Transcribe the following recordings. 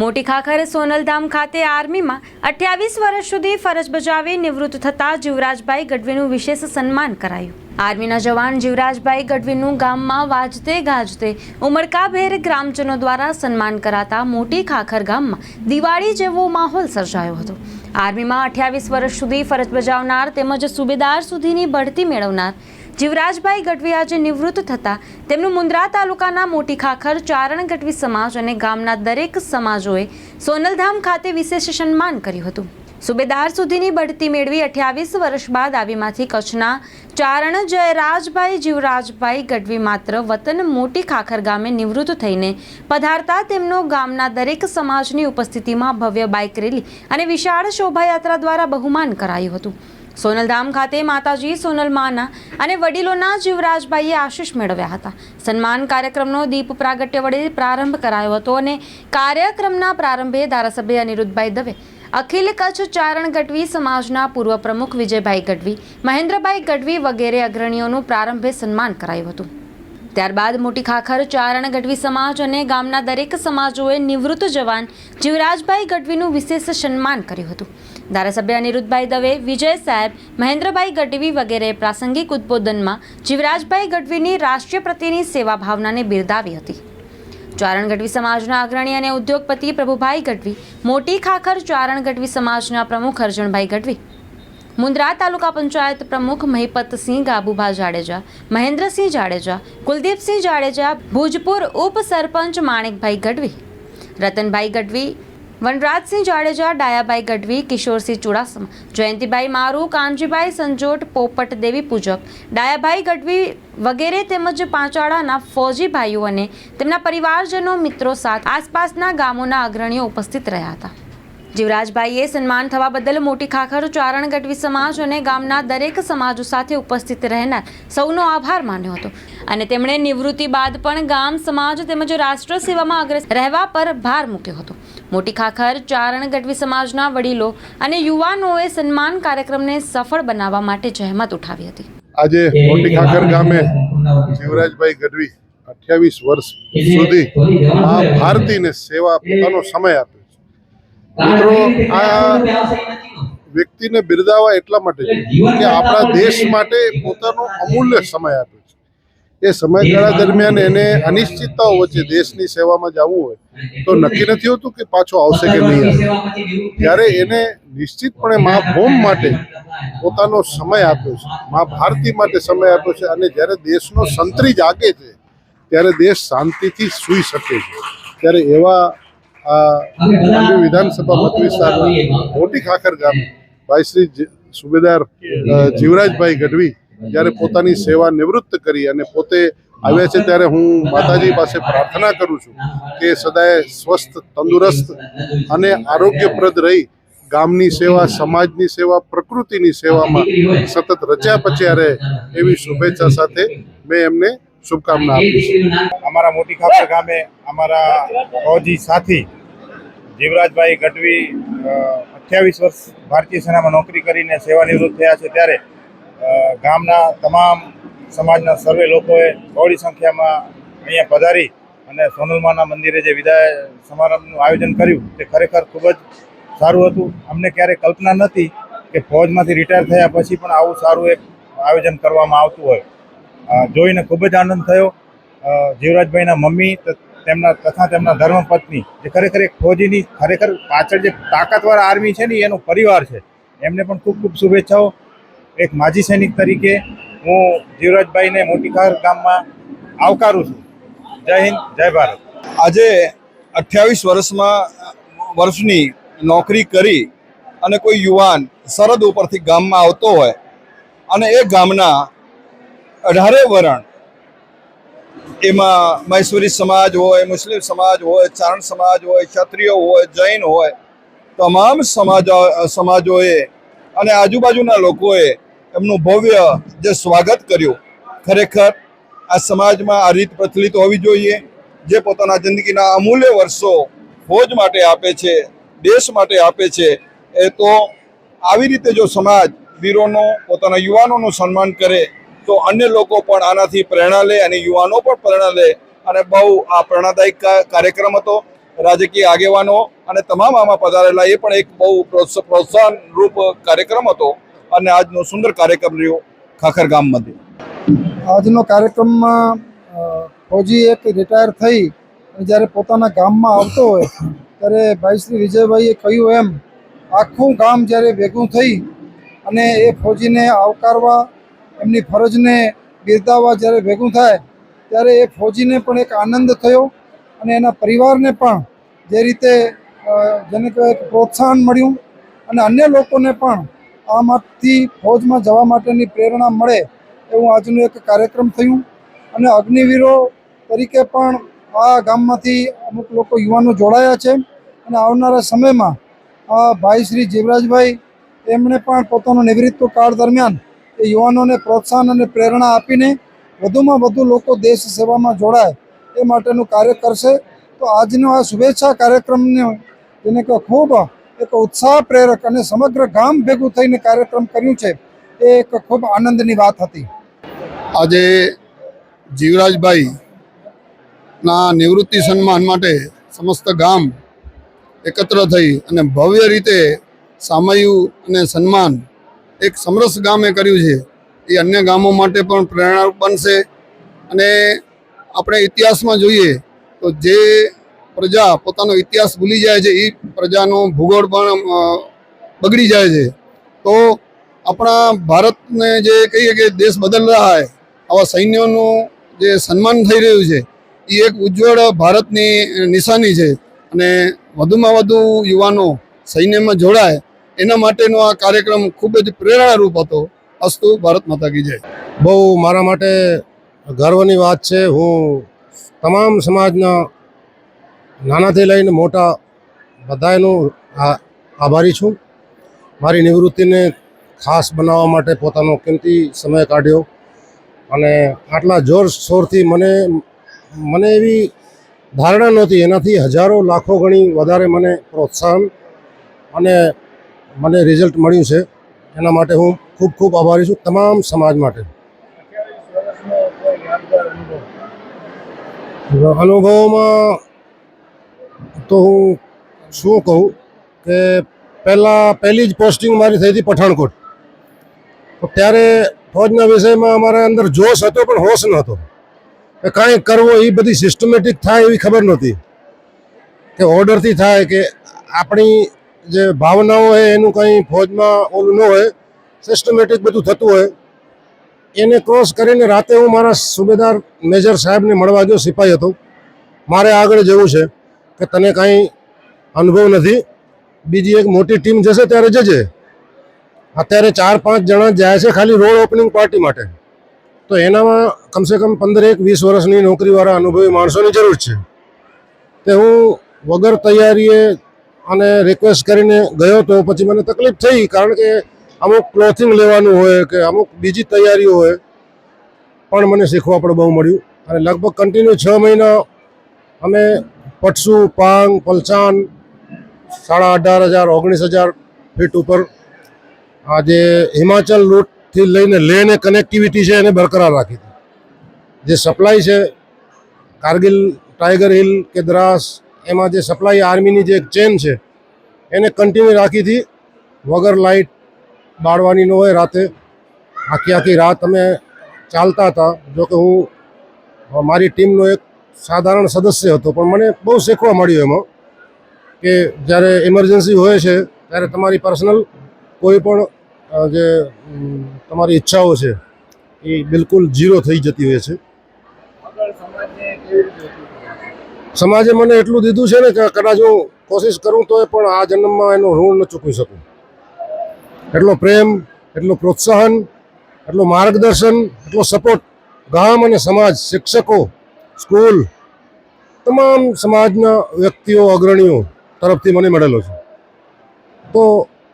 મોટી ખાખર સોનલધામ ખાતે આર્મીમાં અઠ્યાવીસ વર્ષ સુધી ફરજ બજાવી નિવૃત્ત થતા જીવરાજભાઈ ગઢવીનું વિશેષ સન્માન કરાયું. આર્મીના જવાન જીવરાજભાઈ ગઢવીનું ગામમાં વાજતે ગાજતે ઉમરકાભેર ગ્રામજનો દ્વારા સન્માન કરાતા મોટી ખાખર ગામમાં દિવાળી જેવો માહોલ સર્જાયો હતો. આર્મીમાં અઠ્યાવીસ વર્ષ સુધી ફરજ બજાવનાર તેમજ સુબેદાર સુધીની બઢતી મેળવનાર જીવરાજભાઈ ગઢવી આજે નિવૃત્ત થતા તેમનું મુન્દ્રા તાલુકાના મોટી ખાખર ચારણ ગઢવી સમાજ અને ગામના દરેક સમાજોએ સોનલધામ ખાતે વિશેષ સન્માન કર્યું હતું. સુબેદાર સુધીની બઢતી મેળવી અઠ્યાવીસ વર્ષ બાદ આવીમાંથી કચ્છના ચારણ જયરાજભાઈ જીવરાજભાઈ ગઢવી માત્ર વતન મોટી ખાખર ગામે નિવૃત્ત થઈને પધારતા તેમનો ગામના દરેક સમાજની ઉપસ્થિતિમાં ભવ્ય બાઇક રેલી અને વિશાળ શોભાયાત્રા દ્વારા બહુમાન કરાયું હતું. સોનલધામ ખાતે માતાજી સોનલમાના અને વડીલોના જીવરાજભાઈએ આશીષ મેળવ્યા હતા. સન્માન કાર્યક્રમનો દીપ પ્રાગટ્ય વડે પ્રારંભ કરાયો હતો અને કાર્યક્રમના પ્રારંભે ધારાસભ્ય અનિરુદ્ધભાઈ દવે, અખિલ કચ્છ ચારણ ગઢવી સમાજના પૂર્વ પ્રમુખ વિજયભાઈ ગઢવી, મહેન્દ્રભાઈ ગઢવી વગેરે અગ્રણીઓનું પ્રારંભે સન્માન કરાયું હતું. ત્યારબાદ મોટી ખાખર ચારણ ગઢવી સમાજ અને ગામના દરેક સમાજોએ નિવૃત્ત જવાન જીવરાજભાઈ ગઢવીનું વિશેષ સન્માન કર્યું હતું. ધારાસભ્ય અનિરુદ્ધભાઈ દવે, વિજય સાહેબ, મહેન્દ્રભાઈ ગઢવી વગેરે પ્રાસંગિક ઉદ્બોધનમાં જીવરાજભાઈ ગઢવીની રાષ્ટ્રીય પ્રત્યેની સેવા ભાવનાને બિરદાવી હતી. ચારણ ગઢવી સમાજના અગ્રણી અને ઉદ્યોગપતિ પ્રભુભાઈ ગઢવી, મોટી ખાખર ચારણ ગઢવી સમાજના પ્રમુખ અર્જણભાઈ ગઢવી મુન્દ્રા તાલુકા પંચાયત પ્રમુખ મહિપતસિંહ ગાબુભા જાડેજા, મહેન્દ્રસિંહ જાડેજા, કુલદીપસિંહ જાડેજા, ભુજપુર ઉપસરપંચ માણેકભાઈ ગઢવી, રતનભાઈ ગઢવી વનરાજસિંહ જાડેજા ડાયાભાઈ ગઢવી, કિશોરસિંહ ચુડાસમા જયંતિભાઈ મારુ, કાનજીભાઈ સંજોટ, પોપટ દેવી પૂજક. ડાયાભાઈ ગઢવી વગેરે તેમજ પાંચાળાના ફૌજી ભાઈઓ અને તેમના પરિવારજનો મિત્રો સાથે આસપાસના ગામોના અગ્રણીઓ ઉપસ્થિત રહ્યા હતા. જીવરાજભાઈએ સન્માન થવા બદલ મોટી ખાખર ચારણ ગઢવી સમાજ અને ગામના દરેક સમાજો સાથે ઉપસ્થિત રહેનાર સૌનો આભાર માન્યો હતો. અને તેમણે નિવૃત્તિ બાદ પણ ગામ સમાજ તેમજ રાષ્ટ્ર સેવામાં અગ્રેસર રહેવા પર ભાર મૂક્યો હતો. મોટી ખાખર ચારણ ગઢવી સમાજના વડીલો અને યુવાનોએ સન્માન કાર્યક્રમને સફળ બનાવવા માટે જહેમત ઉઠાવી હતી. આજે મોટી ખાખર ગામે જીવરાજભાઈ ગઢવી અઠ્યાવીસ વર્ષ સુધી આ ભારતીને સેવા પોતાનો સમય આપ્યો મિત્રો આ વ્યક્તિને બિરદાવવા એટલા માટે કે આપણા દેશ માટે પોતાનો અમૂલ્ય સમય આપ્યો છે. એ સમયગાળા દરમિયાન એને અનિશ્ચિતતાઓ વચ્ચે દેશની સેવામાં જવું હોય તો નક્કી નથી હોતું કે પાછો આવશે કે નહીં આવે ત્યારે એને નિશ્ચિતપણે મા ભૂમ માટે પોતાનો સમય આપ્યો છે. મા ભારતી માટે સમય આપ્યો છે અને જ્યારે દેશનો સંતરી જાગે છે ત્યારે દેશ શાંતિથી સૂઈ શકે છે. ત્યારે એવા માંડવી વિધાનસભા મત વિસ્તારના મોટી ખાખર ગામે. ભાઈ શ્રી જ- સુબેદાર જીવરાજભાઈ ગઢવી જ્યારે પોતાની સેવા નિવૃત્ત કરી અને પોતે આવ્યા છે ત્યારે હું માતાજી પાસે પ્રાર્થના કરું છું કે સદાય સ્વસ્થ તંદુરસ્ત અને આરોગ્યપ્રદ રહી ગામની સેવા સમાજની સેવા પ્રકૃતિની સેવામાં સતત રચ્યા પચ્યા રહે એવી શુભેચ્છા સાથે મેં એમને શુભકામના આપી છે. અમારા મોટી ખાપર ગામે અમારા ફૌજી સાથી જીવરાજભાઈ ગઢવી અઠ્યાવીસ વર્ષ ભારતીય સેનામાં નોકરી કરીને સેવાનિવૃત્ત થયા છે ત્યારે ગામના તમામ સમાજના સર્વે લોકોએ બહોળી સંખ્યામાં અહીંયા પધારી અને સોનલમાના મંદિરે જે વિદાય સમારંભનું આયોજન કર્યું, તે ખરેખર ખૂબ જ સારું હતું. અમને ક્યારેય કલ્પના નથી કે ફૌજમાંથી રિટાયર થયા પછી પણ આવું સારું એક આયોજન કરવામાં આવતું હોય. જોઈને ખૂબ જ આનંદ થયો. જીવરાજભાઈના મમ્મી તેમના તથા તેમના ધર્મપત્ની, જે ખરેખર એક ફોજીની, ખરેખર પાછળ જે તાકાતવાર આર્મી છે ને, એનો પરિવાર છે. એમને પણ ખૂબ ખૂબ શુભેચ્છાઓ. એક માજી સૈનિક તરીકે હું જીવરાજભાઈને મોટીખાર ગામમાં આવકારું છું. જય હિન્દ, જય ભારત. આજે અઠ્યાવીસ વર્ષમાં વર્ષની નોકરી કરી અને કોઈ યુવાન સરહદ ઉપરથી ગામમાં આવતો હોય અને એ ગામના અઢારે વરણ એમાં મહેશ્વરી સમાજ હોય, મુસ્લિમ સમાજ હોય, ચારણ સમાજ હોય, ક્ષત્રિય હોય, જૈન હોય, તમામ સમાજ, સમાજોએ અને આજુબાજુના લોકોએ એમનું ભવ્ય જે સ્વાગત કર્યું. ખરેખર આ સમાજમાં આ રીત પ્રચલિત હોવી જોઈએ. જે પોતાના જિંદગીના અમૂલ્ય વર્ષો ફોજ માટે આપે છે, દેશ માટે આપે છે, એ તો આવી રીતે જો સમાજ વીરોનો, પોતાના યુવાનોનું સન્માન કરે તો અન્ય લોકો પણ આનાથી પ્રેરણા લે અને યુવાનો પણ પ્રેરણા લે. અને બહુ આ પ્રેરણાદાયક કાર્યક્રમ હતો. રાજકીય આગેવાનો અને તમામ આમાં પધારેલા એ પણ એક બહુ પ્રોત્સ- પ્રોત્સાહન રૂપ કાર્યક્રમ હતો. અને આજનો સુંદર કાર્યક્રમ રહ્યો ખાખર ગામમાંથી. આજનો કાર્યક્રમમાં ફોજી એક રિટાયર થઈ જ્યારે પોતાના ગામમાં આવતો હોય, ત્યારે ભાઈ શ્રી વિજયભાઈએ કહ્યું એમ, આખું ગામ જ્યારે ભેગું થઈ અને એ ફોજીને આવકારવા એમની ફરજને બિરદાવવા જ્યારે ભેગું થાય, ત્યારે એ ફૌજીને પણ એક આનંદ થયો અને એના પરિવારને પણ જે રીતે જેને કહેવાય પ્રોત્સાહન મળ્યું અને અન્ય લોકોને પણ આમાંથી ફૌજમાં જવા માટેની પ્રેરણા મળે એવું આજનું એક કાર્યક્રમ થયું. અને અગ્નિવીરો તરીકે પણ આ ગામમાંથી અમુક લોકો યુવાનો જોડાયા છે અને આવનારા સમયમાં ભાઈ શ્રી જીવરાજભાઈ, એમણે પણ પોતાનો નિવૃત્ત કાળ દરમિયાન એ યુવાનોને પ્રોત્સાહન અને પ્રેરણા આપીને વધુમાં વધુ લોકો દેશ સેવામાં જોડાય એ માટેનું કાર્ય કરશે. તો આજનો આ શુભેચ્છા કાર્યક્રમને જેને કે ખૂબ એક ઉત્સાહ પ્રેરક અને સમગ્ર ગામ ભેગું થઈને કાર્યક્રમ કર્યું છે એ એક ખૂબ આનંદની વાત હતી. આજે જીવરાજભાઈ ના નિવૃત્તિ સન્માન માટે સમસ્ત ગામ એકત્ર થઈ અને ભવ્ય રીતે સામયું અને સન્માન એક સમરસ ગામે કર્યું છે. એ અન્ય ગામો માટે પણ પ્રેરણારૂપ બનશે. અને આપણે ઇતિહાસમાં જોઈએ તો જે પ્રજા પોતાનો ઇતિહાસ ભૂલી જાય છે, એ પ્રજાનો ભૂગોળ પણ બગડી જાય છે. તો આપણા ભારતને જે કહીએ કે દેશ બદલ રહ્યા હૈ આવા સૈન્યોનું જે સન્માન થઈ રહ્યું છે, એ એક ઉજ્જવળ ભારતની નિશાની છે. અને વધુમાં વધુ યુવાનો સૈન્યમાં જોડાય એના માટેનો આ કાર્યક્રમ ખૂબ જ પ્રેરણારૂપ હતો. અસ્તુ, ભારત માતા કી જય. બહુ મારા માટે ગર્વની વાત છે. હું તમામ સમાજના નાનાથી લઈને મોટા બધાનું આભારી છું. મારી નિવૃત્તિને ખાસ બનાવવા માટે પોતાનો કિંમતી સમય કાઢ્યો અને આટલા જોર શોરથી મને મને એવી ધારણા નહોતી. એનાથી હજારો લાખો ગણી વધારે મને પ્રોત્સાહન અને મને રિઝલ્ટ મળ્યું છે. એના માટે હું ખૂબ ખૂબ આભારી છું તમામ સમાજ માટે. અનુભવોમાં તો હું શું કહું કે પહેલાં પહેલી જ પોસ્ટિંગ મારી થઈ હતી પઠાણકોટ. તો ત્યારે ફોજના વિષયમાં અમારા અંદર જોશ હતો પણ હોશ નહોતો. કે કાંઈ કરવો એ બધી સિસ્ટમેટિક થાય એવી ખબર નહોતી. કે ઓર્ડરથી થાય કે આપણી જે ભાવનાઓ હોય એનું કંઈ ફૌજમાં ઓલું ન હોય સિસ્ટમેટિક બધું થતું હોય, એને ક્રોસ કરીને રાતે હું મારા સુબેદાર મેજર સાહેબને મળવા ગયો સિપાહી હતો. મારે આગળ જવું છે કે તને કાંઈ અનુભવ નથી. બીજી એક મોટી ટીમ જશે ત્યારે જજે. અત્યારે ચાર પાંચ જણા જાય છે ખાલી રોડ ઓપનિંગ પાર્ટી માટે. તો એનામાં કમસે કમ પંદર એક વીસ વર્ષની નોકરીવાળા અનુભવી માણસોની જરૂર છે. તે હું વગર તૈયારીએ અને રિક્વેસ્ટ કરીને ગયો તો પછી મને તકલીફ થઈ, કારણ કે અમુક ક્લોથિંગ લેવાનું હોય કે અમુક બીજી તૈયારીઓ હોય, પણ મને શીખવા પણ બહુ મળ્યું. અને લગભગ કન્ટિન્યુ છ મહિના અમે પટસુ, પાંગ પલચાન સાડા અઢાર હજાર, ઓગણીસ હજાર ફીટ ઉપર આ જે હિમાચલ રૂટથી લઈને લેને કનેક્ટિવિટી છે એને બરકરાર રાખી હતી. જે સપ્લાય છે, કારગિલ ટાઈગર હિલ કે દ્રાસ એમાં જે સપ્લાય આર્મીની જે એક ચેન છે, એને કન્ટિન્યુ રાખી હતી વગર લાઇટ બાળવાની ન હોય, રાતે આખી આખી રાત અમે ચાલતા હતા. જો કે હું મારી ટીમનો એક સાધારણ સદસ્ય હતો, પણ મને બહુ શીખવા મળ્યું એમાં કે જ્યારે ઇમરજન્સી હોય છે, ત્યારે તમારી પર્સનલ કોઈ પણ જે તમારી ઈચ્છાઓ છે, એ બિલકુલ ઝીરો થઈ જતી હોય છે. સમાજે મને એટલું દીધું છે ને કે કદાચ હું કોશિશ કરું તો પણ આ જન્મમાં એનું ઋણ ન ચૂકવી શકું. એટલો પ્રેમ, એટલું પ્રોત્સાહન, એટલું માર્ગદર્શન, એટલો સપોર્ટ ગામ અને સમાજ, શિક્ષકો, સ્કૂલ, તમામ સમાજના વ્યક્તિઓ, અગ્રણીઓ તરફથી મને મળેલો છે. તો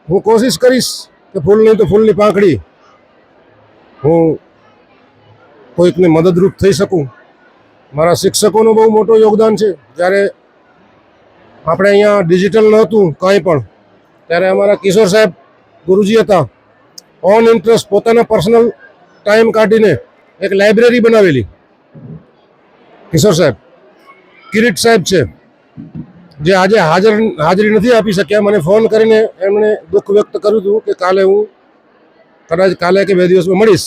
હું કોશિશ કરીશ કે ફૂલ નહીં તો ફૂલની પાંખડી હું કોઈકને મદદરૂપ થઈ શકું. મારા શિક્ષકોનું બહુ મોટું યોગદાન છે. જ્યારે આપણે અહીંયા ડિજિટલ નહોતું, કાંઈ પણ. ત્યારે અમારા કિશોર સાહેબ ગુરુજી હતા. ઓન ઇન્ટરેસ્ટ પોતાના પર્સનલ ટાઈમ કાઢીને એક લાઇબ્રેરી બનાવેલી. કિશોર સાહેબ, કિરીટ સાહેબ છે, જે આજે હાજર, હાજરી નથી આપી શક્યા. મને ફોન કરીને એમણે દુઃખ વ્યક્ત કર્યું હતું કે કાલે હું કદાચ કાલે કે બે દિવસમાં મળીશ.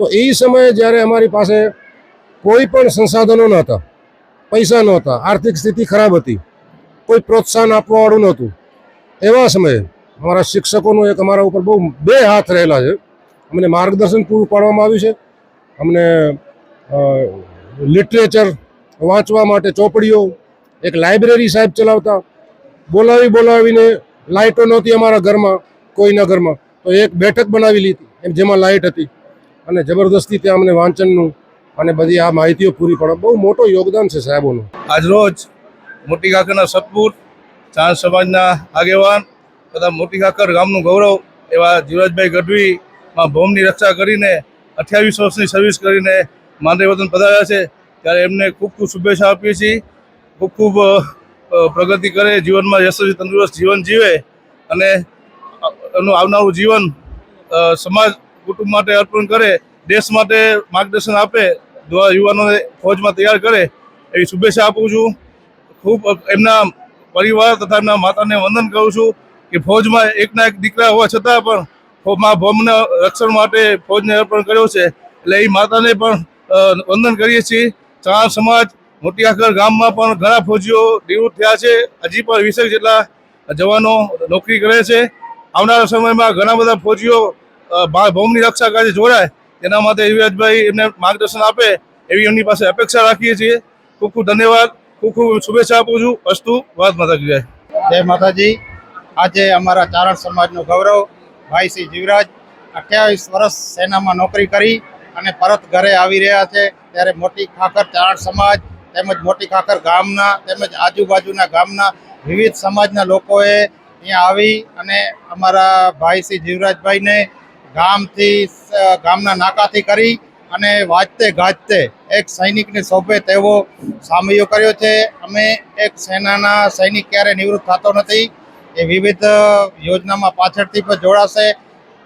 તો એ સમયે જ્યારે અમારી પાસે કોઈ પણ સંસાધનો નહોતા. પૈસા નહોતા. આર્થિક સ્થિતિ ખરાબ હતી. કોઈ પ્રોત્સાહન આપવાવાળું નહોતું. એવા સમયે અમારા શિક્ષકોનો એક અમારા ઉપર બહુ બે હાથ રહેલા છે. અમને માર્ગદર્શન પૂરું પાડવામાં આવ્યું છે. અમને લિટરેચર વાંચવા માટે ચોપડીઓ, એક લાઇબ્રેરી સાહેબ ચલાવતા. બોલાવી બોલાવીને લાઇટો નહોતી અમારા ઘરમાં, કોઈના ઘરમાં. તો એક બેઠક બનાવી લીધી એમ જેમાં લાઇટ હતી. અને જબરદસ્તી ત્યાં અમને વાંચનનું અને બધી આ માહિતીઓ પૂરી પાડવા. બહુ મોટો યોગદાન છે સાહેબોનું. આજરોજ મોટી કાકરના સપૂત ચાંદ સમાજના આગેવાન તથા મોટી કાકર ગામનું ગૌરવ એવા જીવરાજભાઈ ગઢવી માં ભૌમની રક્ષા કરીને અઠ્યાવીસ વર્ષની સર્વિસ કરીને માંડવી વતન પધાર્યા છે. ત્યારે એમને ખૂબ ખૂબ શુભેચ્છા આપીએ છીએ. ખૂબ ખૂબ પ્રગતિ કરે, જીવનમાં યશસ્વી તંદુરસ્ત જીવન જીવે અને એનું આવનારું જીવન સમાજ, કુટુંબ માટે અર્પણ કરે, દેશ માટે માર્ગદર્શન આપે દ્વારા યુવાનોને ફૌજમાં તૈયાર કરે એવી શુભેચ્છા આપું છું. ખૂબ એમના પરિવાર તથા એમના માતાને વંદન કરું છું કે ફૌજમાં એકના એક દીકરા હોવા છતાં પણ મા ભૌમના રક્ષણ માટે ફૌજને અર્પણ કર્યો છે. એટલે એ માતાને પણ વંદન કરીએ છીએ. ચાર સમાજ મોટી આખર ગામમાં પણ ઘણા ફૌજીઓ નિવૃત્ત થયા છે. હજી પણ વીસેક જેટલા જવાનો નોકરી કરે છે. આવનારા સમયમાં ઘણા બધા ફૌજીઓ ભૌમની રક્ષા કાર્ય જોડાય. તેના માટે યુવરાજભાઈ એમને માર્ગદર્શન આપે એવી એમની પાસે અપેક્ષા રાખીએ છીએ. ખૂબ ખૂબ ધન્યવાદ, ખૂબ ખૂબ શુભેચ્છા આપું છું. અસ્તુ, વાત માતાજી, જય. જય માતાજી. આજે અમારા ચારણ સમાજનો ગૌરવ, ભાઈ શ્રી જીવરાજ અઠ્યાવીસ વર્ષ સેનામાં નોકરી કરી અને પરત ઘરે આવી રહ્યા છે. ત્યારે મોટી ખાખર ચારણ સમાજ, તેમજ મોટી ખાખર ગામના, તેમજ આજુબાજુના ગામના વિવિધ સમાજના લોકોએ અહીંયા આવી અને અમારા ભાઈ શ્રી જીવરાજભાઈને ગામથી ગામના નાકાથી કરી અને વાજતે ગાજતે એક સૈનિકને સોંપે તેવો સામયો કર્યો છે. અમે એક સેનાના સૈનિક ક્યારે નિવૃત્ત થતો નથી એ વિવિધ યોજનામાં પાછળથી પણ જોડાશે.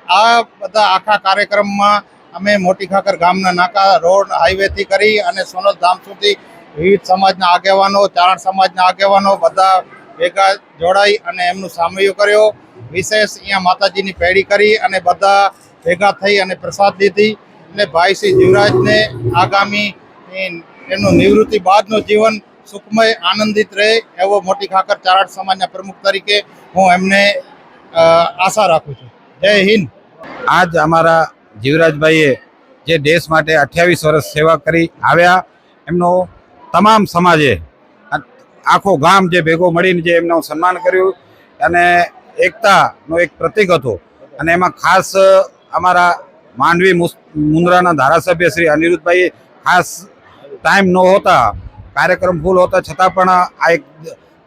આ બધા આખા કાર્યક્રમમાં અમે મોટી ખાકર ગામના નાકા રોડ હાઈવેથી કરી અને સોનલ ધામ સુધી વિવિધ સમાજના આગેવાનો, ચારણ સમાજના આગેવાનો બધા ભેગા જોડાઈ અને એમનું સામયો કર્યો. વિશેષ અહીંયા માતાજીની પેઢી કરી અને બધા ભેગા થઈ અને પ્રસાદ લીધી. અને ભાઈ શ્રી જીવરાજને આગામી એમનું નિવૃત્તિ બાદનું જીવન સુખમય, આનંદિત રહે એવો મોટી ખાકર ચારાડ સમાજના પ્રમુખ તરીકે હું એમને આશા રાખું છું. જય હિન્દ. આજ અમારા જીવરાજભાઈએ જે દેશ માટે અઠ્યાવીસ વર્ષ સેવા કરી આવ્યા, એમનો તમામ સમાજે, આખો ગામ જે ભેગો મળીને જે એમનું સન્માન કર્યું અને એકતાનો એક પ્રતીક હતો. અને એમાં ખાસ અમારા માંડવી મુન્દ્રાના ધારાસભ્ય શ્રી અનિરુદ્ધભાઈ ખાસ ટાઈમ ન હોતા, કાર્યક્રમ ફૂલ હોતા, છતાં પણ આ એક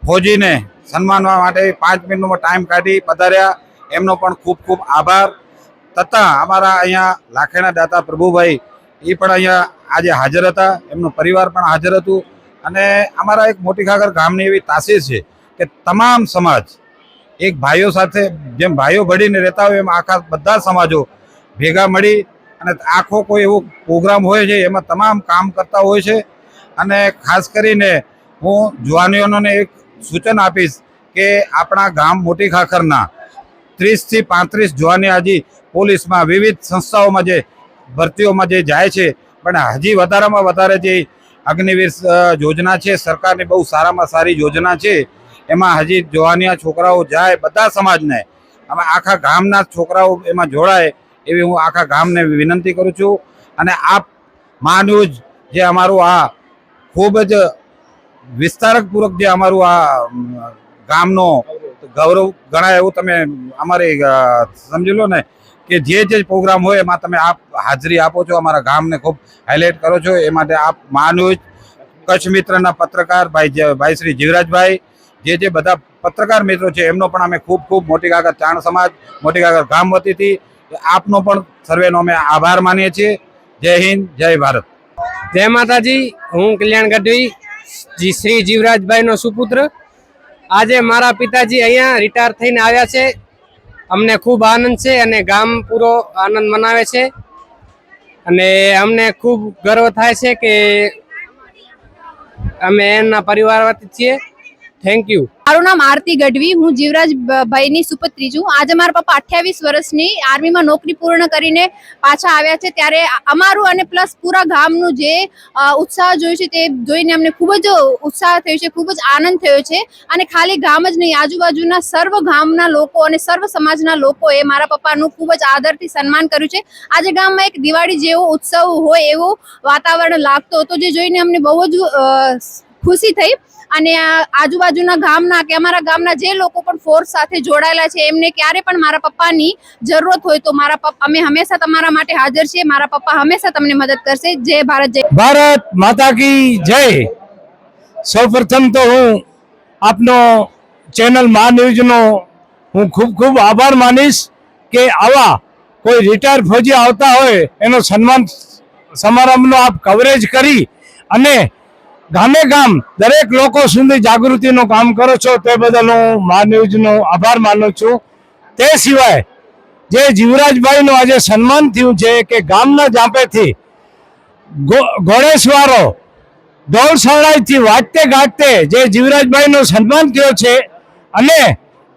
ફોજીને સન્માનવા માટે પાંચ મિનિટનો ટાઈમ કાઢી પધાર્યા. એમનો પણ ખૂબ ખૂબ આભાર. તથા અમારા અહીંયા લાખેણા દાતા પ્રભુભાઈ, એ પણ અહીંયા આજે હાજર હતા. એમનો પરિવાર પણ હાજર હતું. અને અમારા એક મોટી ખાગર ગામની એવી તાસીર છે કે તમામ સમાજ એક ભાઈઓ સાથે જેમ ભાઈઓ ભળીને રહેતા હોય એમ આખા બધા સમાજો ભેગા મળી અને આખો કોઈ એવો પ્રોગ્રામ હોય છે એમાં તમામ કામ કરતા હોય છે. અને ખાસ કરીને હું જુવાનીઓને એક સૂચન આપીશ કે આપણા ગામ મોટી ખાખરના ત્રીસથી પાંત્રીસ જુવાની હજી પોલીસમાં વિવિધ સંસ્થાઓમાં જે ભરતીઓમાં જે જાય છે. પણ હજી વધારામાં વધારે જે અગ્નિવીર યોજના છે, સરકારની બહુ સારામાં સારી યોજના છે. એમાં હજી જવાનિયા છોકરાઓ જાય બધા સમાજને. અમે આખા ગામના છોકરાઓ એમાં જોડાય એવી હું આખા ગામને વિનંતી કરું છું. અને આપ મા જે અમારું આ ખૂબ જ વિસ્તારકપૂર્વક જે અમારું આ ગામનો ગૌરવ ગણાય એવું તમે અમારે સમજી લો ને કે જે જે પ્રોગ્રામ હોય એમાં તમે આપ હાજરી આપો છો, અમારા ગામને ખૂબ હાઇલાઇટ કરો છો. એ માટે આપ મહાન્યુજ કચ્છ મિત્રના પત્રકાર ભાઈ ભાઈ શ્રી જીવરાજભાઈ જે જે બધા પત્રકાર મિત્રો છે, એમનો પણ અમે ખૂબ ખૂબ મોટી કાગર ચાણ સમાજ, મોટી કાગર ગામ વતીથી આપનો પણ સર્વેનો અમે આભાર માનીએ છીએ. જય હિન્દ, જય ભારત. જય માતાજી, હું કલ્યાણ ગઢવી શ્રી જીવરાજભાઈનો સુપુત્ર. આજે મારા પિતાજી અહીંયા રિટાયર થઈને આવ્યા છે. અમને ખૂબ આનંદ છે અને ગામ પૂરો આનંદ મનાવે છે. અને અમને ખૂબ ગર્વ થાય છે કે અમે એમના પરિવાર છીએ. થેન્ક યુ મારું નામ આરતી ગઢવી, હું જીવરાજ ભાઈની સુપત્રી છું આજે મારા પપ્પા અઠ્યાવીસ વર્ષની આર્મીમાં નોકરી પૂર્ણ કરીને પાછા આવ્યા છે. ત્યારે અમારું અને પ્લસ પૂરા ગામનું જે ઉત્સાહ જોયું છે તે જોઈને અમને ખૂબ જ ઉત્સાહ થયો છે, ખૂબ જ આનંદ થયો છે. અને ખાલી ગામ જ નહીં, આજુબાજુના સર્વ ગામના લોકો અને સર્વ સમાજના લોકોએ મારા પપ્પાનું ખૂબ જ આદરથી સન્માન કર્યું છે. આજે ગામમાં એક દિવાળી જેવો ઉત્સવ હોય એવું વાતાવરણ લાગતો હતો, જે જોઈને અમને બહુ જ ખુશી થઈ. અને આજુબાજુના ગામના કે અમારા ગામના જે લોકો પણ ફોર્સ સાથે જોડાયેલા છે, એમને ક્યારે પણ મારા પપ્પાની જરૂરત હોય તો મારા પપ્પા અમે હંમેશા તમારા માટે હાજર છીએ. મારા પપ્પા હંમેશા તમને મદદ કરશે. જય ભારત જય ભારત માતા કી જય. સૌપ્રથમ તો હું આપનો ચેનલ મા ન્યૂઝનો હું ખૂબ ખૂબ આભાર માનીશ કે આવા કોઈ રિટાયર ફોજી આવતા હોય, એનો સન્માન સમારંભનો આપ કવરેજ કરી અને ગામે ગામ દરેક લોકો સુધી જાગૃતિનું કામ કરો છો તે બદલ હું મા ન્યૂઝનો આભાર માનું છું. તે સિવાય જે જીવરાજભાઈનું આજે સન્માન થયું છે કે ગામના જાપેથી ઘોડેસવારો વાંચતે શરણાઈથી વાટતે ગાટતે જે જીવરાજભાઈનું સન્માન થયો છે અને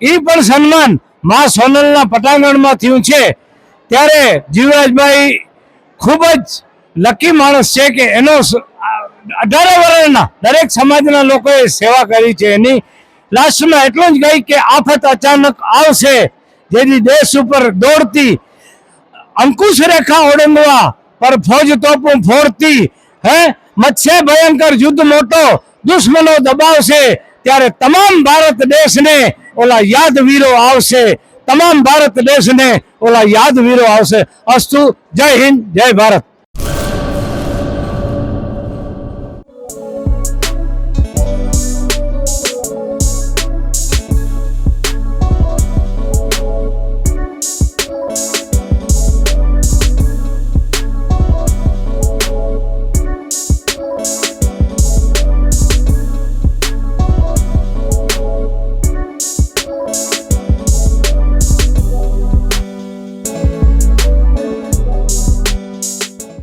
એ પણ સન્માન મા સોનલના પટાંગણમાં થયું છે. ત્યારે જીવરાજભાઈ ખૂબ જ લકી માણસ છે કે એનો અઢારે વર્ણના દરેક સમાજના લોકોએ સેવા કરી છે. એની લાસ્ટમાં એટલું જ કહી કે આફત અચાનક આવશે, જેથી દેશ ઉપર દોડતી અંકુશ રેખા ઓળંગવા પર ફોજ તોપું ફોડતી, હે? મત્સ્ય ભયંકર યુદ્ધ મોટો દુશ્મનો દબાવશે, ત્યારે તમામ ભારત દેશને ઓલા યાદવીરો આવશે. તમામ ભારત દેશને ઓલા યાદવીરો આવશે. અસ્તુ, જય હિન્દ, જય ભારત.